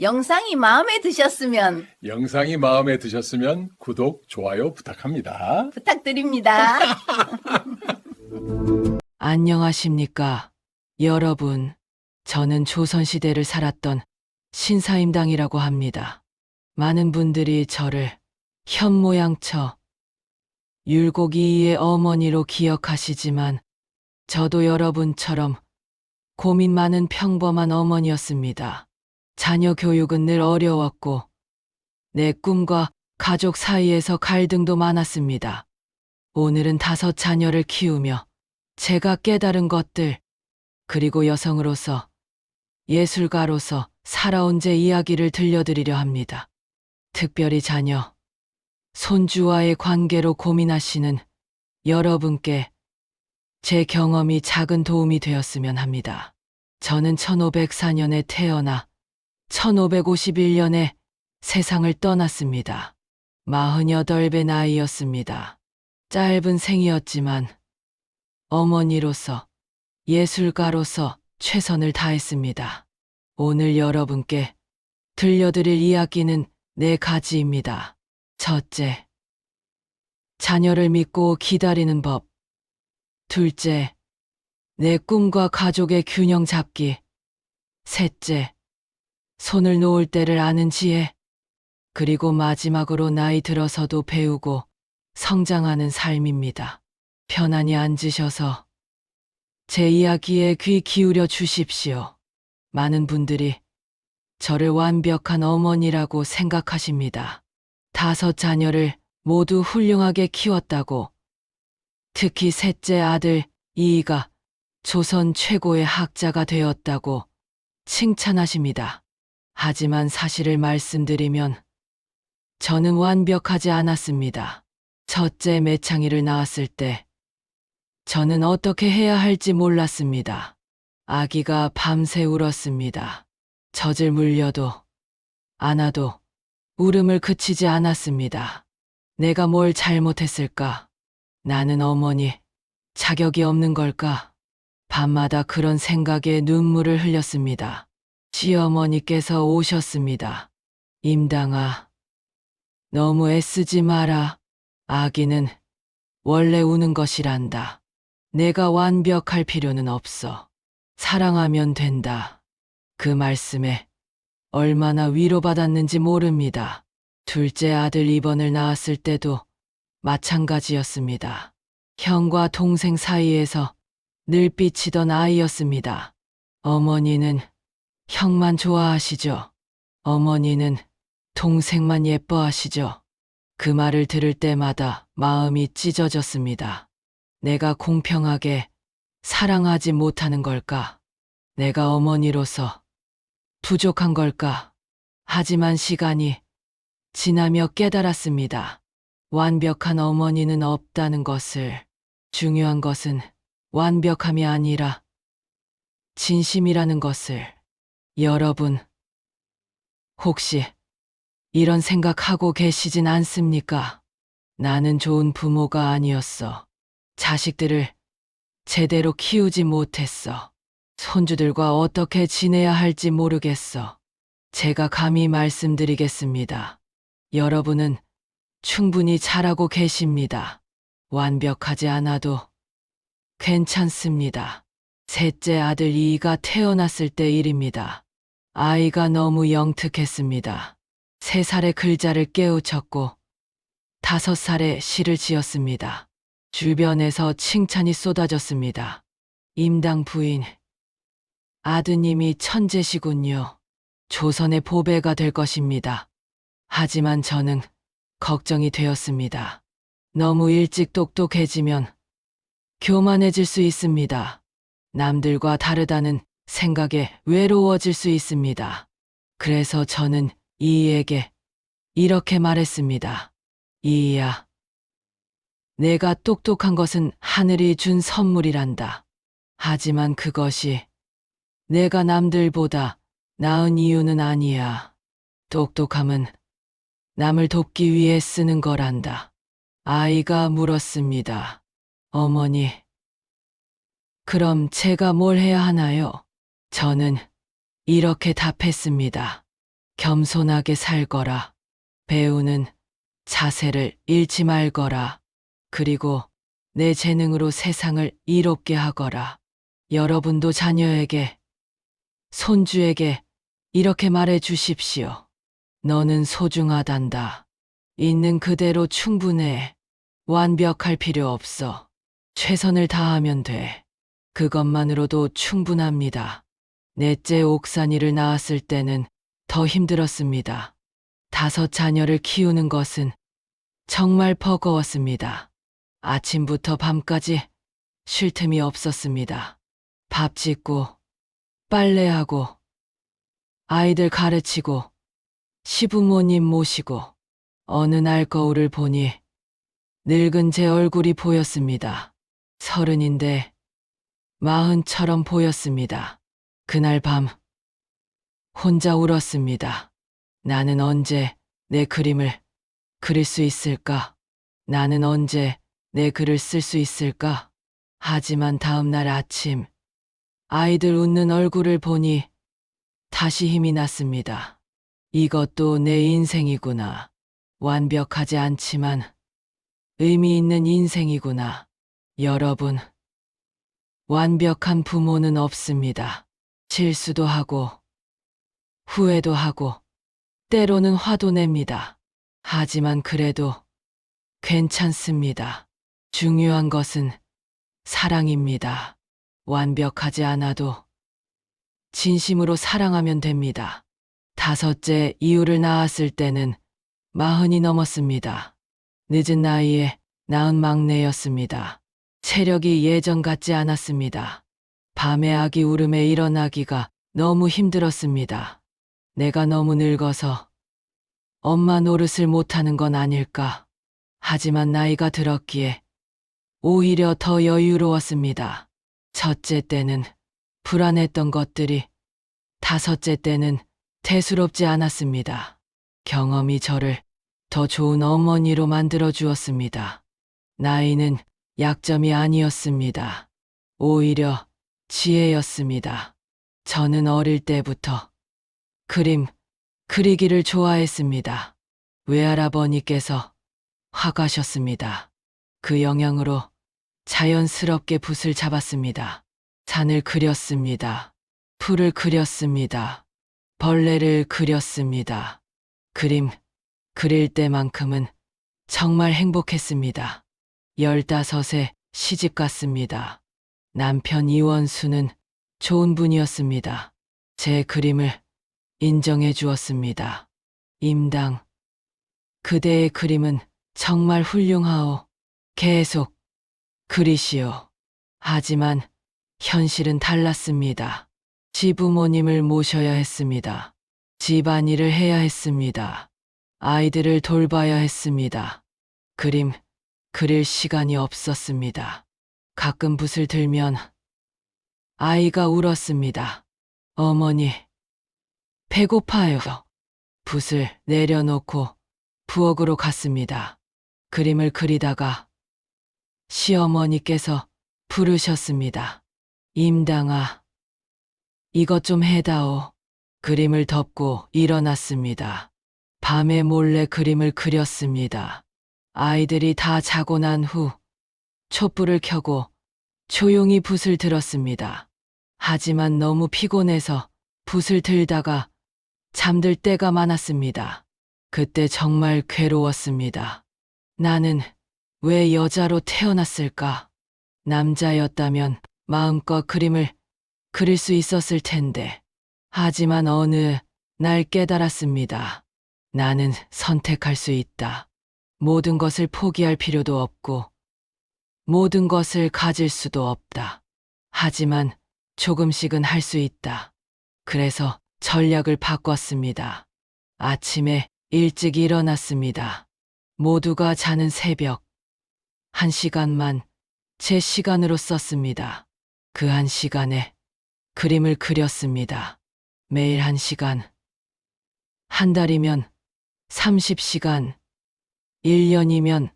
영상이 마음에 드셨으면 영상이 마음에 드셨으면 구독, 좋아요 부탁합니다. 부탁드립니다. 안녕하십니까. 여러분, 저는 조선시대를 살았던 신사임당이라고 합니다. 많은 분들이 저를 현모양처 율곡이의 어머니로 기억하시지만 저도 여러분처럼 고민 많은 평범한 어머니였습니다. 자녀 교육은 늘 어려웠고 내 꿈과 가족 사이에서 갈등도 많았습니다. 오늘은 다섯 자녀를 키우며 제가 깨달은 것들, 그리고 여성으로서, 예술가로서 살아온 제 이야기를 들려드리려 합니다. 특별히 자녀, 손주와의 관계로 고민하시는 여러분께 제 경험이 작은 도움이 되었으면 합니다. 저는 1504년에 태어나 1551년에 세상을 떠났습니다. 48배 나이였습니다. 짧은 생이었지만 어머니로서, 예술가로서 최선을 다했습니다. 오늘 여러분께 들려드릴 이야기는 네 가지입니다. 첫째, 자녀를 믿고 기다리는 법. 둘째, 내 꿈과 가족의 균형 잡기. 셋째, 손을 놓을 때를 아는 지혜. 그리고 마지막으로 나이 들어서도 배우고 성장하는 삶입니다. 편안히 앉으셔서 제 이야기에 귀 기울여 주십시오. 많은 분들이 저를 완벽한 어머니라고 생각하십니다. 다섯 자녀를 모두 훌륭하게 키웠다고. 특히 셋째 아들 이이가 조선 최고의 학자가 되었다고 칭찬하십니다. 하지만 사실을 말씀드리면 저는 완벽하지 않았습니다. 첫째 매창이를 낳았을 때 저는 어떻게 해야 할지 몰랐습니다. 아기가 밤새 울었습니다. 젖을 물려도 안아도 울음을 그치지 않았습니다. 내가 뭘 잘못했을까? 나는 어머니, 자격이 없는 걸까? 밤마다 그런 생각에 눈물을 흘렸습니다. 시어머니께서 오셨습니다. 임당아, 너무 애쓰지 마라. 아기는 원래 우는 것이란다. 내가 완벽할 필요는 없어. 사랑하면 된다. 그 말씀에 얼마나 위로받았는지 모릅니다. 둘째 아들 입원을 낳았을 때도 마찬가지였습니다. 형과 동생 사이에서 늘 삐치던 아이였습니다. 어머니는 형만 좋아하시죠. 어머니는 동생만 예뻐하시죠. 그 말을 들을 때마다 마음이 찢어졌습니다. 내가 공평하게 사랑하지 못하는 걸까? 내가 어머니로서 부족한 걸까? 하지만 시간이 지나며 깨달았습니다. 완벽한 어머니는 없다는 것을. 중요한 것은 완벽함이 아니라 진심이라는 것을. 여러분, 혹시 이런 생각하고 계시진 않습니까? 나는 좋은 부모가 아니었어. 자식들을 제대로 키우지 못했어. 손주들과 어떻게 지내야 할지 모르겠어. 제가 감히 말씀드리겠습니다. 여러분은 충분히 잘하고 계십니다. 완벽하지 않아도 괜찮습니다. 셋째 아들 이이가 태어났을 때 일입니다. 아이가 너무 영특했습니다. 세 살에 글자를 깨우쳤고 다섯 살에 시를 지었습니다. 주변에서 칭찬이 쏟아졌습니다. 임당 부인, 아드님이 천재시군요. 조선의 보배가 될 것입니다. 하지만 저는 걱정이 되었습니다. 너무 일찍 똑똑해지면 교만해질 수 있습니다. 남들과 다르다는 생각에 외로워질 수 있습니다. 그래서 저는 이이에게 이렇게 말했습니다. 이이야, 내가 똑똑한 것은 하늘이 준 선물이란다. 하지만 그것이 내가 남들보다 나은 이유는 아니야. 똑똑함은 남을 돕기 위해 쓰는 거란다. 아이가 물었습니다. 어머니, 그럼 제가 뭘 해야 하나요? 저는 이렇게 답했습니다. 겸손하게 살거라. 배우는 자세를 잃지 말거라. 그리고 내 재능으로 세상을 이롭게 하거라. 여러분도 자녀에게, 손주에게 이렇게 말해 주십시오. 너는 소중하단다. 있는 그대로 충분해. 완벽할 필요 없어. 최선을 다하면 돼. 그것만으로도 충분합니다. 넷째 옥산이를 낳았을 때는 더 힘들었습니다. 다섯 자녀를 키우는 것은 정말 버거웠습니다. 아침부터 밤까지 쉴 틈이 없었습니다. 밥 짓고, 빨래하고, 아이들 가르치고, 시부모님 모시고, 어느 날 거울을 보니 늙은 제 얼굴이 보였습니다. 서른인데 마흔처럼 보였습니다. 그날 밤 혼자 울었습니다. 나는 언제 내 그림을 그릴 수 있을까? 나는 언제 내 글을 쓸 수 있을까? 하지만 다음 날 아침 아이들 웃는 얼굴을 보니 다시 힘이 났습니다. 이것도 내 인생이구나. 완벽하지 않지만 의미 있는 인생이구나. 여러분, 완벽한 부모는 없습니다. 실수도 하고, 후회도 하고, 때로는 화도 냅니다. 하지만 그래도 괜찮습니다. 중요한 것은 사랑입니다. 완벽하지 않아도 진심으로 사랑하면 됩니다. 다섯째 이유를 낳았을 때는 마흔이 넘었습니다. 늦은 나이에 낳은 막내였습니다. 체력이 예전 같지 않았습니다. 밤에 아기 울음에 일어나기가 너무 힘들었습니다. 내가 너무 늙어서 엄마 노릇을 못하는 건 아닐까. 하지만 나이가 들었기에 오히려 더 여유로웠습니다. 첫째 때는 불안했던 것들이 다섯째 때는 대수롭지 않았습니다. 경험이 저를 더 좋은 어머니로 만들어 주었습니다. 나이는 약점이 아니었습니다. 오히려 지혜였습니다. 저는 어릴 때부터 그림, 그리기를 좋아했습니다. 외할아버니께서 화가셨습니다. 그 영향으로 자연스럽게 붓을 잡았습니다. 산을 그렸습니다. 풀을 그렸습니다. 벌레를 그렸습니다. 그림 그릴 때만큼은 정말 행복했습니다. 열다섯에 시집 갔습니다. 남편 이원수는 좋은 분이었습니다. 제 그림을 인정해 주었습니다. 임당. 그대의 그림은 정말 훌륭하오. 계속 그리시오. 하지만 현실은 달랐습니다. 지부모님을 모셔야 했습니다. 집안일을 해야 했습니다. 아이들을 돌봐야 했습니다. 그림, 그릴 시간이 없었습니다. 가끔 붓을 들면 아이가 울었습니다. 어머니, 배고파요. 붓을 내려놓고 부엌으로 갔습니다. 그림을 그리다가 시어머니께서 부르셨습니다. 임당아, 이것 좀 해다오. 그림을 덮고 일어났습니다. 밤에 몰래 그림을 그렸습니다. 아이들이 다 자고 난 후 촛불을 켜고 조용히 붓을 들었습니다. 하지만 너무 피곤해서 붓을 들다가 잠들 때가 많았습니다. 그때 정말 괴로웠습니다. 나는 왜 여자로 태어났을까? 남자였다면 마음껏 그림을 그릴 수 있었을 텐데. 하지만 어느 날 깨달았습니다. 나는 선택할 수 있다. 모든 것을 포기할 필요도 없고, 모든 것을 가질 수도 없다. 하지만 조금씩은 할 수 있다. 그래서 전략을 바꿨습니다. 아침에 일찍 일어났습니다. 모두가 자는 새벽. 한 시간만 제 시간으로 썼습니다. 그 한 시간에 그림을 그렸습니다. 매일 한 시간. 한 달이면 30시간. 1년이면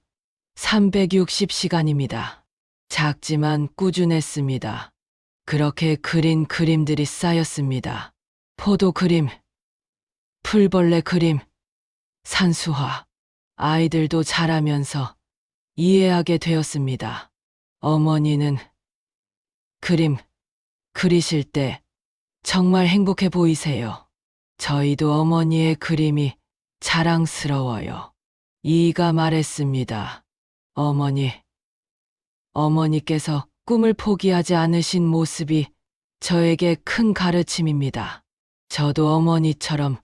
360시간입니다. 작지만 꾸준했습니다. 그렇게 그린 그림들이 쌓였습니다. 포도 그림, 풀벌레 그림, 산수화, 아이들도 자라면서 이해하게 되었습니다. 어머니는 그림 그리실 때 정말 행복해 보이세요. 저희도 어머니의 그림이 자랑스러워요. 이가 말했습니다. 어머니, 어머니께서 꿈을 포기하지 않으신 모습이 저에게 큰 가르침입니다. 저도 어머니처럼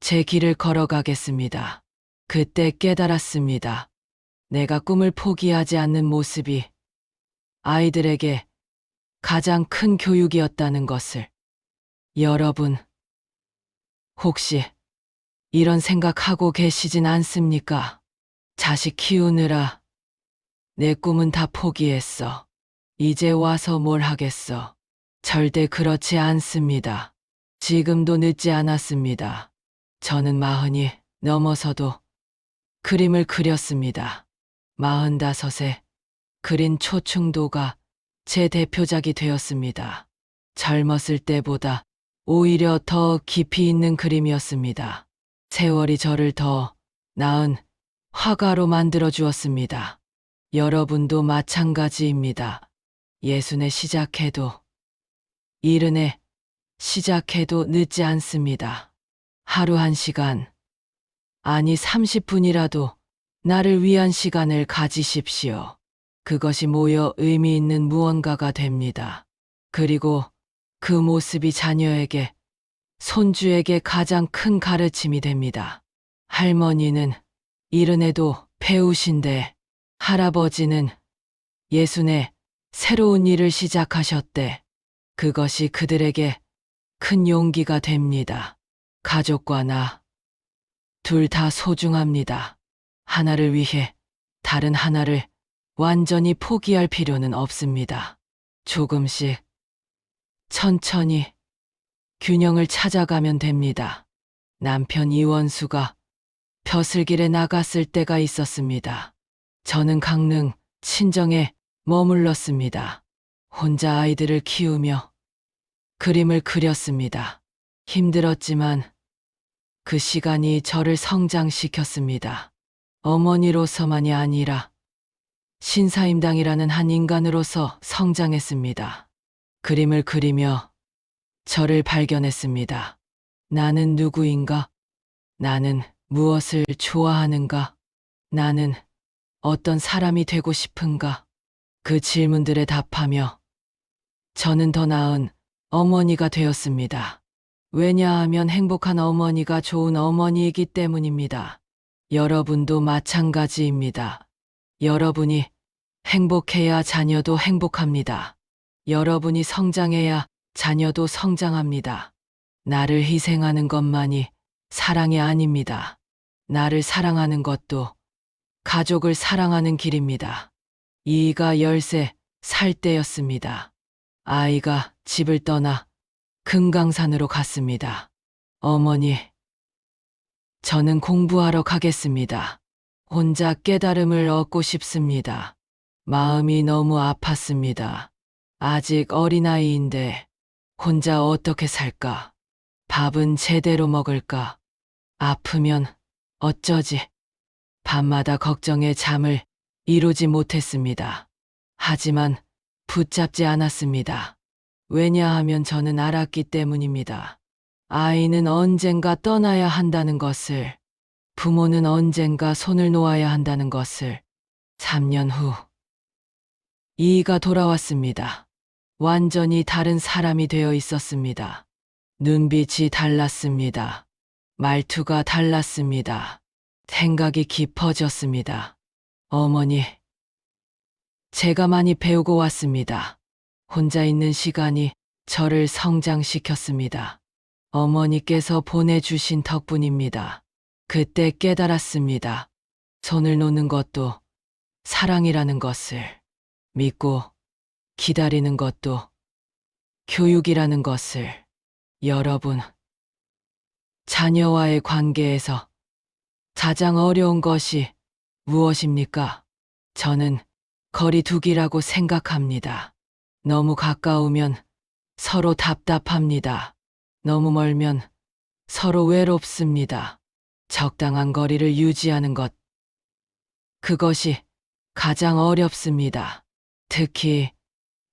제 길을 걸어가겠습니다. 그때 깨달았습니다. 내가 꿈을 포기하지 않는 모습이 아이들에게 가장 큰 교육이었다는 것을. 여러분, 혹시 이런 생각하고 계시진 않습니까? 자식 키우느라 내 꿈은 다 포기했어. 이제 와서 뭘 하겠어. 절대 그렇지 않습니다. 지금도 늦지 않았습니다. 저는 마흔이 넘어서도 그림을 그렸습니다. 마흔다섯에 그린 초충도가 제 대표작이 되었습니다. 젊었을 때보다 오히려 더 깊이 있는 그림이었습니다. 세월이 저를 더 나은 화가로 만들어 주었습니다. 여러분도 마찬가지입니다. 예순에 시작해도 이른에 시작해도 늦지 않습니다. 하루 한 시간, 아니 30분이라도 나를 위한 시간을 가지십시오. 그것이 모여 의미 있는 무언가가 됩니다. 그리고 그 모습이 자녀에게, 손주에게 가장 큰 가르침이 됩니다. 할머니는 이른에도 배우신데, 할아버지는 예순에 새로운 일을 시작하셨대. 그것이 그들에게 큰 용기가 됩니다. 가족과 나, 둘 다 소중합니다. 하나를 위해 다른 하나를 완전히 포기할 필요는 없습니다. 조금씩, 천천히 균형을 찾아가면 됩니다. 남편 이원수가 벼슬길에 나갔을 때가 있었습니다. 저는 강릉, 친정에 머물렀습니다. 혼자 아이들을 키우며 그림을 그렸습니다. 힘들었지만 그 시간이 저를 성장시켰습니다. 어머니로서만이 아니라 신사임당이라는 한 인간으로서 성장했습니다. 그림을 그리며 저를 발견했습니다. 나는 누구인가? 나는 무엇을 좋아하는가? 나는 어떤 사람이 되고 싶은가? 그 질문들에 답하며 저는 더 나은 어머니가 되었습니다. 왜냐하면 행복한 어머니가 좋은 어머니이기 때문입니다. 여러분도 마찬가지입니다. 여러분이 행복해야 자녀도 행복합니다. 여러분이 성장해야 자녀도 성장합니다. 나를 희생하는 것만이 사랑이 아닙니다. 나를 사랑하는 것도 가족을 사랑하는 길입니다. 이가 10세 살 때였습니다. 아이가 집을 떠나 금강산으로 갔습니다. 어머니, 저는 공부하러 가겠습니다. 혼자 깨달음을 얻고 싶습니다. 마음이 너무 아팠습니다. 아직 어린아이인데 혼자 어떻게 살까? 밥은 제대로 먹을까? 아프면 어쩌지? 밤마다 걱정에 잠을 이루지 못했습니다. 하지만 붙잡지 않았습니다. 왜냐하면 저는 알았기 때문입니다. 아이는 언젠가 떠나야 한다는 것을, 부모는 언젠가 손을 놓아야 한다는 것을 3년 후 이가 돌아왔습니다. 완전히 다른 사람이 되어 있었습니다. 눈빛이 달랐습니다. 말투가 달랐습니다. 생각이 깊어졌습니다. 어머니, 제가 많이 배우고 왔습니다. 혼자 있는 시간이 저를 성장시켰습니다. 어머니께서 보내주신 덕분입니다. 그때 깨달았습니다. 손을 놓는 것도 사랑이라는 것을 믿고 기다리는 것도 교육이라는 것을 여러분, 자녀와의 관계에서 가장 어려운 것이 무엇입니까? 저는 거리두기라고 생각합니다. 너무 가까우면 서로 답답합니다. 너무 멀면 서로 외롭습니다. 적당한 거리를 유지하는 것. 그것이 가장 어렵습니다. 특히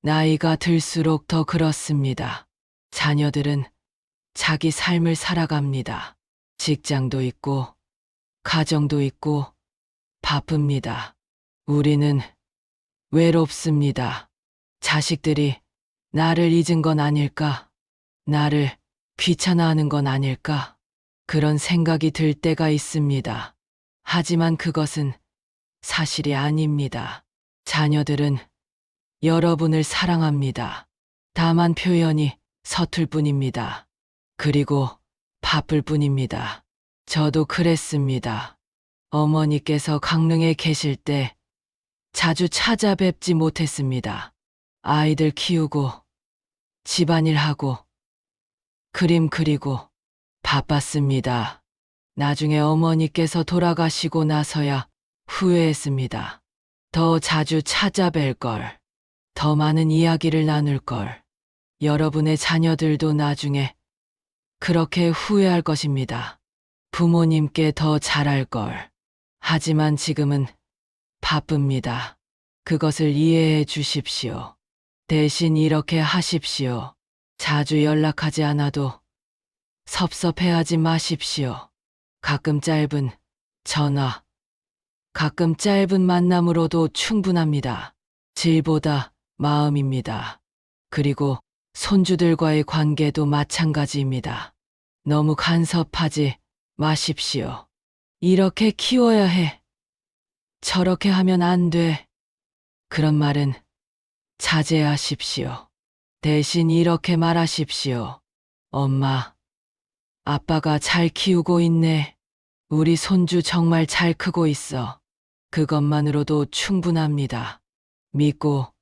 나이가 들수록 더 그렇습니다. 자녀들은 자기 삶을 살아갑니다. 직장도 있고, 가정도 있고, 바쁩니다. 우리는 외롭습니다. 자식들이 나를 잊은 건 아닐까? 나를 귀찮아하는 건 아닐까? 그런 생각이 들 때가 있습니다. 하지만 그것은 사실이 아닙니다. 자녀들은 여러분을 사랑합니다. 다만 표현이 서툴 뿐입니다. 그리고 바쁠 뿐입니다. 저도 그랬습니다. 어머니께서 강릉에 계실 때 자주 찾아뵙지 못했습니다. 아이들 키우고 집안일 하고 그림 그리고 바빴습니다. 나중에 어머니께서 돌아가시고 나서야 후회했습니다. 더 자주 찾아뵐 걸, 더 많은 이야기를 나눌 걸, 여러분의 자녀들도 나중에 그렇게 후회할 것입니다. 부모님께 더 잘할 걸. 하지만 지금은 바쁩니다. 그것을 이해해 주십시오. 대신 이렇게 하십시오. 자주 연락하지 않아도 섭섭해하지 마십시오. 가끔 짧은 전화, 가끔 짧은 만남으로도 충분합니다. 질보다 마음입니다. 그리고 손주들과의 관계도 마찬가지입니다. 너무 간섭하지 마십시오. 이렇게 키워야 해. 저렇게 하면 안 돼. 그런 말은 자제하십시오. 대신 이렇게 말하십시오. 엄마, 아빠가 잘 키우고 있네. 우리 손주 정말 잘 크고 있어. 그것만으로도 충분합니다. 믿고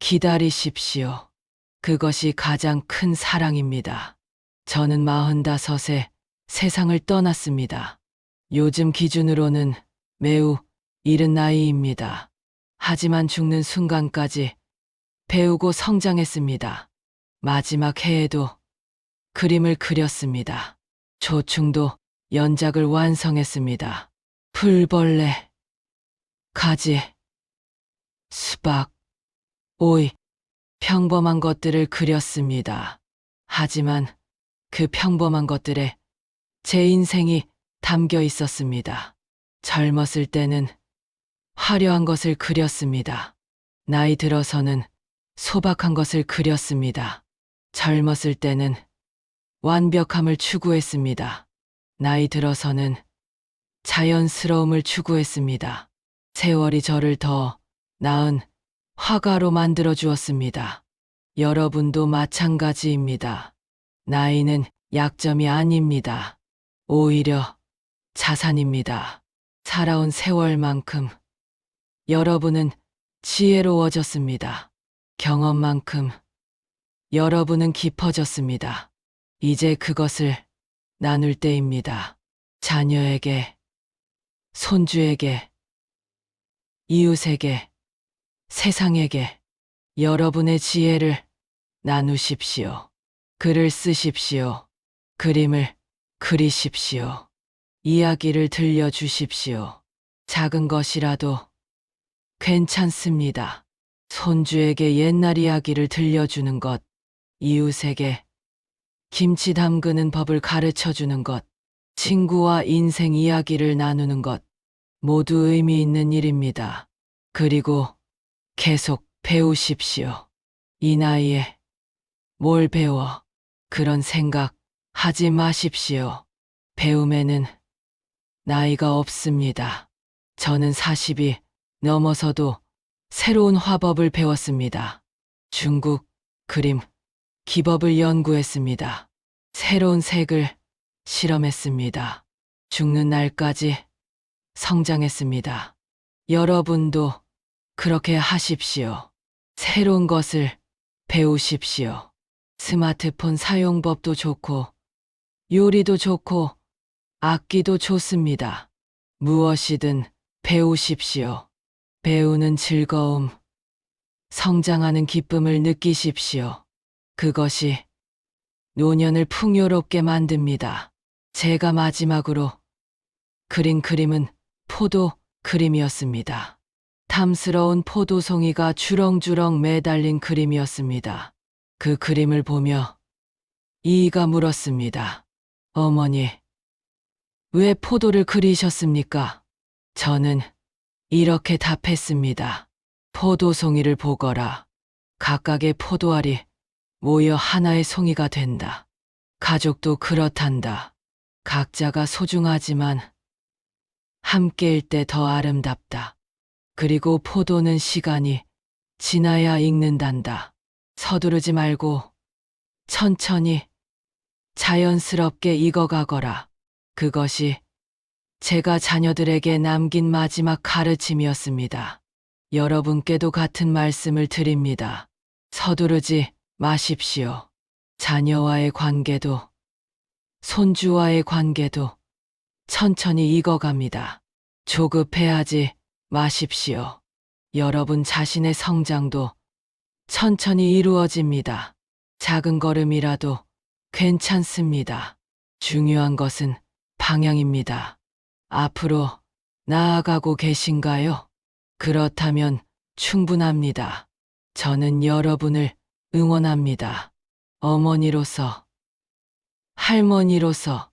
기다리십시오. 그것이 가장 큰 사랑입니다. 저는 마흔다섯에 세상을 떠났습니다. 요즘 기준으로는 매우 이른 나이입니다. 하지만 죽는 순간까지 배우고 성장했습니다. 마지막 해에도 그림을 그렸습니다. 조충도 연작을 완성했습니다. 풀벌레, 가지, 수박, 오이, 평범한 것들을 그렸습니다. 하지만 그 평범한 것들에 제 인생이 담겨 있었습니다. 젊었을 때는 화려한 것을 그렸습니다. 나이 들어서는 소박한 것을 그렸습니다. 젊었을 때는 완벽함을 추구했습니다. 나이 들어서는 자연스러움을 추구했습니다. 세월이 저를 더 나은 화가로 만들어 주었습니다. 여러분도 마찬가지입니다. 나이는 약점이 아닙니다. 오히려 자산입니다. 살아온 세월만큼 여러분은 지혜로워졌습니다. 경험만큼 여러분은 깊어졌습니다. 이제 그것을 나눌 때입니다. 자녀에게, 손주에게, 이웃에게, 세상에게 여러분의 지혜를 나누십시오. 글을 쓰십시오. 그림을 그리십시오. 이야기를 들려주십시오. 작은 것이라도 괜찮습니다. 손주에게 옛날 이야기를 들려주는 것, 이웃에게 김치 담그는 법을 가르쳐 주는 것, 친구와 인생 이야기를 나누는 것, 모두 의미 있는 일입니다. 그리고 계속 배우십시오. 이 나이에 뭘 배워? 그런 생각 하지 마십시오. 배움에는 나이가 없습니다. 저는 40이 넘어서도 새로운 화법을 배웠습니다. 중국 그림 기법을 연구했습니다. 새로운 색을 실험했습니다. 죽는 날까지 성장했습니다. 여러분도 그렇게 하십시오. 새로운 것을 배우십시오. 스마트폰 사용법도 좋고, 요리도 좋고, 악기도 좋습니다. 무엇이든 배우십시오. 배우는 즐거움, 성장하는 기쁨을 느끼십시오. 그것이 노년을 풍요롭게 만듭니다. 제가 마지막으로 그린 그림은 포도 그림이었습니다. 탐스러운 포도송이가 주렁주렁 매달린 그림이었습니다. 그 그림을 보며 이이가 물었습니다. 어머니, 왜 포도를 그리셨습니까? 저는 이렇게 답했습니다. 포도송이를 보거라. 각각의 포도알이 모여 하나의 송이가 된다. 가족도 그렇단다. 각자가 소중하지만 함께일 때 더 아름답다. 그리고 포도는 시간이 지나야 익는단다. 서두르지 말고 천천히 자연스럽게 익어가거라. 그것이 제가 자녀들에게 남긴 마지막 가르침이었습니다. 여러분께도 같은 말씀을 드립니다. 서두르지 마십시오. 자녀와의 관계도, 손주와의 관계도 천천히 익어갑니다. 조급해하지 마십시오. 여러분 자신의 성장도 천천히 이루어집니다. 작은 걸음이라도 괜찮습니다. 중요한 것은 방향입니다. 앞으로 나아가고 계신가요? 그렇다면 충분합니다. 저는 여러분을 응원합니다. 어머니로서, 할머니로서,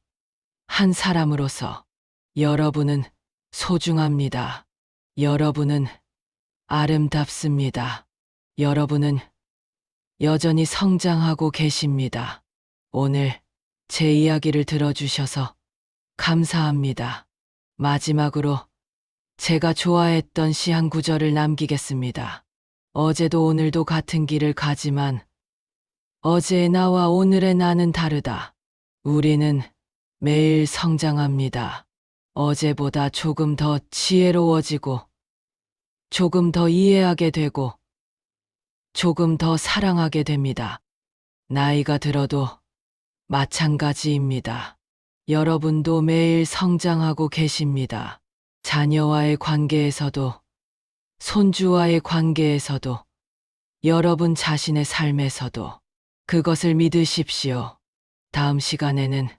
한 사람으로서 여러분은 소중합니다. 여러분은 아름답습니다. 여러분은 여전히 성장하고 계십니다. 오늘 제 이야기를 들어주셔서 감사합니다. 마지막으로 제가 좋아했던 시 한 구절을 남기겠습니다. 어제도 오늘도 같은 길을 가지만 어제의 나와 오늘의 나는 다르다. 우리는 매일 성장합니다. 어제보다 조금 더 지혜로워지고, 조금 더 이해하게 되고, 조금 더 사랑하게 됩니다. 나이가 들어도 마찬가지입니다. 여러분도 매일 성장하고 계십니다. 자녀와의 관계에서도, 손주와의 관계에서도, 여러분 자신의 삶에서도 그것을 믿으십시오. 다음 시간에는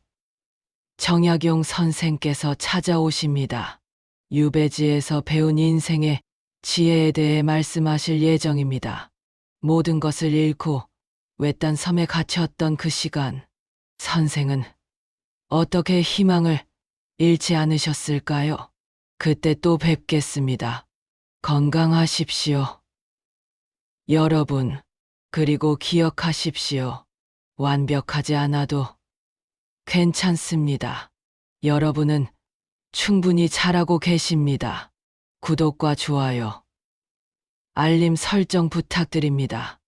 정약용 선생께서 찾아오십니다. 유배지에서 배운 인생의 지혜에 대해 말씀하실 예정입니다. 모든 것을 잃고 외딴 섬에 갇혔던 그 시간, 선생은 어떻게 희망을 잃지 않으셨을까요? 그때 또 뵙겠습니다. 건강하십시오. 여러분, 그리고 기억하십시오. 완벽하지 않아도 괜찮습니다. 여러분은 충분히 잘하고 계십니다. 구독과 좋아요, 알림 설정 부탁드립니다.